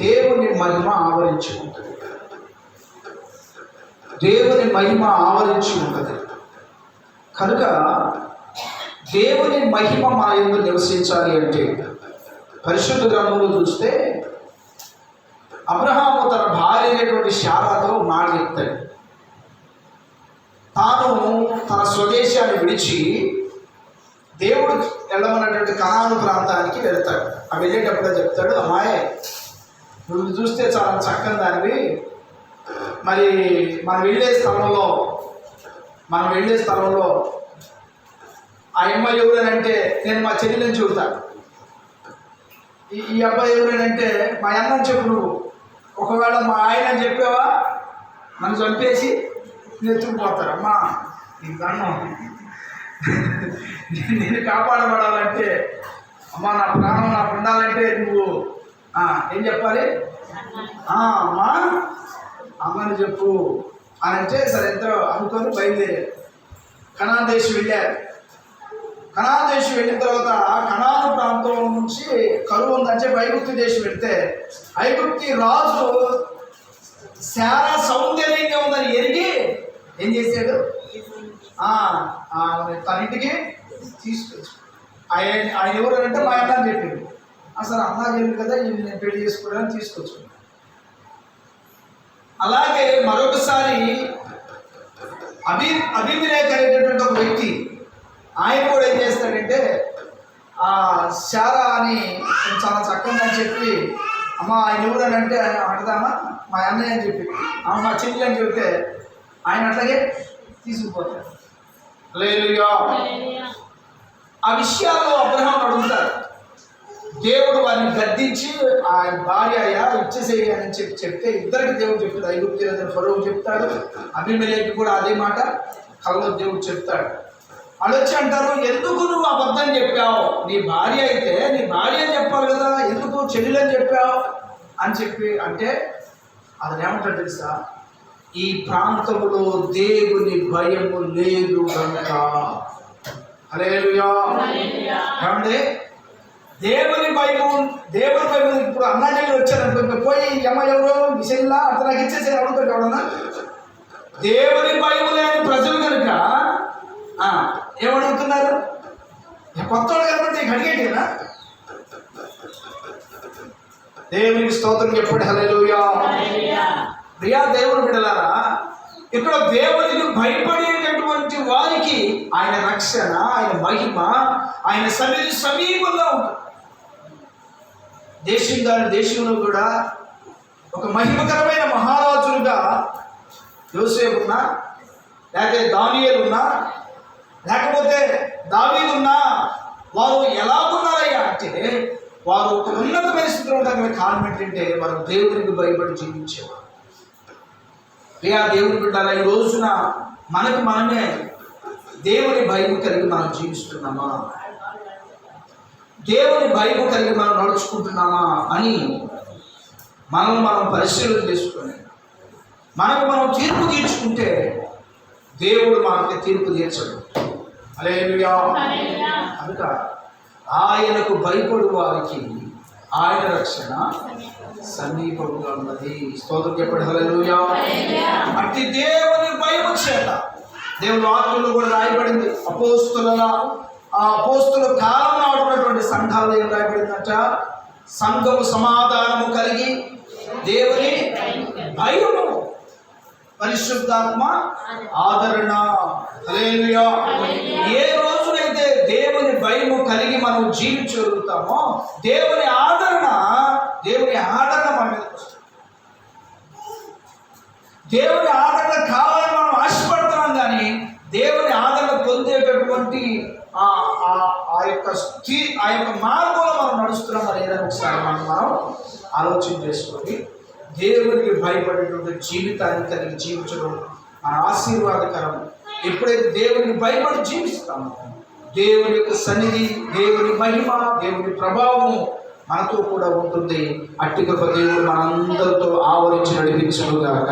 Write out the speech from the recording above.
దేవుని మహిమ ఆవరించి ఉంటుంది. దేవుని మహిమ ఆవరించి ఉంటుంది. కనుక దేవుని మహిమ మన ఎందు నివసించాలి అంటే పరిశుద్ధ గ్రంథంలో చూస్తే అబ్రహాము తన భార్య అయినటువంటి శారాతో మాట చెప్తాడు. తాను తన స్వదేశాన్ని విడిచి దేవుడు వెళ్ళమన్నటువంటి కణాను ప్రాంతానికి వెళ్తాడు. ఆ వెళ్ళేటప్పుడు చెప్తాడు అమ్మాయి నువ్వు చూస్తే చాలా చక్కని దానివి. మరి మనం వెళ్ళే స్థలంలో మనం వెళ్ళే స్థలంలో ఆ అమ్మాయి ఎవరనంటే నేను మా చెల్లిని చూడతాను ఈ అబ్బాయి ఎవరనంటే మా అన్న చెప్పు నువ్వు. ఒకవేళ మా ఆయన అని చెప్పావా? నన్ను చంపేసి నెత్తుకుపోతారు అమ్మా నీకు దండం. నేను కాపాడబడాలంటే అమ్మా నా ప్రాణం నాకు ఉండాలంటే నువ్వు ఏం చెప్పాలి? అమ్మా అమ్మని చెప్పు. అని అంటే సరే ఇద్దరు అనుకొని బయలుదేరారు కనాన్ దేశం వెళ్ళారు. కనాన్ దేశం వెళ్ళిన తర్వాత కణాను ప్రాంతం నుంచి కరువు ఉందంటే ఐగుప్తు దేశం వెళ్తే ఐగుప్తి రాజు చాలా సౌందర్యంగా ఉందని ఎరిగి ఏం చేశాడు? తన ఇంటికి తీసుకొచ్చు ఆయన ఆయన ఎవరు అంటే మా అన్న అని చెప్పింది అసలు అన్న చెప్పి కదా ఈయన నేను పెళ్ళి చేసుకోవడానికి తీసుకొచ్చు అలాగే మరొకసారి అభి అభివినేక్ అనేటటువంటి ఒక వ్యక్తి ఆయన కూడా ఏం చేస్తాడంటే ఆ శారా అని చాలా చక్కగా అని చెప్పి అమ్మ ఆయన ఎవరు అని అంటే అడదామా మా అన్నయ్య అని చెప్పి అమ్మ మా చెల్లి అని చెప్తే ఆయన అట్లాగే తీసుకుపోతాడు. లేలుయా ఆ విషయాల్లో అబ్రహాం అడుగుతారు దేవుడు వారిని గద్దించి ఆ భార్య అయ్యా ఇచ్చేసేయి అని చెప్పి చెప్తే ఇద్దరికి దేవుడు చెప్తాడు. ఐగుప్తు ఫరో చెప్తాడు. అభిమలేకి కూడా అదే మాట కల్లో దేవుడు చెప్తాడు. వచ్చి అంటారు ఎందుకు నువ్వు అబద్ధం చెప్పావు? నీ భార్య అయితే నీ భార్య చెప్పాలి కదా ఎందుకు చెల్లెలని చెప్పావు? అని చెప్పి అంటే అతను ఏమంటాడు తెలుసా? ఈ ప్రాంతంలో దేవుని భయము లేదు కనుక ఏమండి? దేవుని భయము దేవుని భయము ఇప్పుడు అన్నాజీలు వచ్చారనుకో ఇంకా పోయి అమ్మ ఎవరు మిషన్లా అంత నాకు ఇచ్చేసి అడుగుతాడు ఎవడన్నా దేవుని భయము లేని ప్రజలు కనుక ఆ, ఏమడుగుతున్నారు? కొత్త వాళ్ళు కనబడితే ఇక అడిగేటేనా? దేవునికి స్తోత్రం చెప్పండి హల్లెలూయా. ప్రియా దేవుని బిడలారా ఇక్కడ దేవునికి భయపడేటటువంటి వారికి ఆయన రక్షణ ఆయన మహిమ ఆయన సమీ సమీపంగా ఉంటుంది. దేశం దాని దేశంలో కూడా ఒక మహిమకరమైన మహారాజులుగా యోసేపు ఉన్నా లేకపోతే దానియలు ఉన్నా లేకపోతే దావీదున్నా వారు ఎలా ఉన్నారయ్యా అంటే వారు ఒక ఉన్నతమైన స్థితిలో ఉండడానికి కారణం ఏంటంటే వారు దేవునికి భయపడి జీవించేవారు. ప్రియా దేవుని బిడ్డారా ఈ రోజున మనకు మనమే దేవుని భయం కలిగి మనం జీవిస్తున్నామా? దేవుని భయం కలిగి మనం నడుచుకుంటున్నామా అని మనం మనం పరిశీలన చేసుకొని మనకు మనం తీర్పు తీర్చుకుంటే దేవుడు మనకి తీర్పు తీర్చడు. అలేలుయా కనుక ఆయనకు భయపడు వారికి ఆయన రక్షణ సమీపంగా ఉన్నది. స్తోత్రం చెప్పండి. అట్టి దేవుని భయము చేత దేవుని వాక్యంలో కూడా రాయబడింది. అపోస్తుల ఆ అపోస్తుల కాలం ఆడుతున్నటువంటి సంఘాలు ఏం రాయబడిందంట? సంఘము సమాధానము కలిగి దేవుని భయము. పరిశుద్ధాత్మ ఆదరణ. ఏ రోజునైతే దేవుని భయము కలిగి మనం జీవించగలుగుతామో దేవుని ఆదరణ దేవుని ఆదరణ మన మీద దేవుని ఆదరణ కావాలి మనం ఆశపడుతున్నాం కానీ దేవుని ఆదరణ పొందేటటువంటి ఆ ఆ- ఆ యొక్క స్థి ఆ యొక్క మార్గంలో మనం నడుస్తున్నాం ఏదైనా ఒకసారి మనం మనం ఆలోచన చేసుకొని దేవునికి భయపడేటువంటి జీవితాన్ని కలిగి జీవించడం మన ఆశీర్వాదకరం. ఎప్పుడైతే దేవునికి భయపడి జీవిస్తామో దేవుని యొక్క సన్నిధి దేవుని మహిమ దేవుని ప్రభావము మనతో కూడా ఉంటుంది. అట్టి గొప్ప దేవుడు మనందరితో ఆవరించి నడిపించను గాక.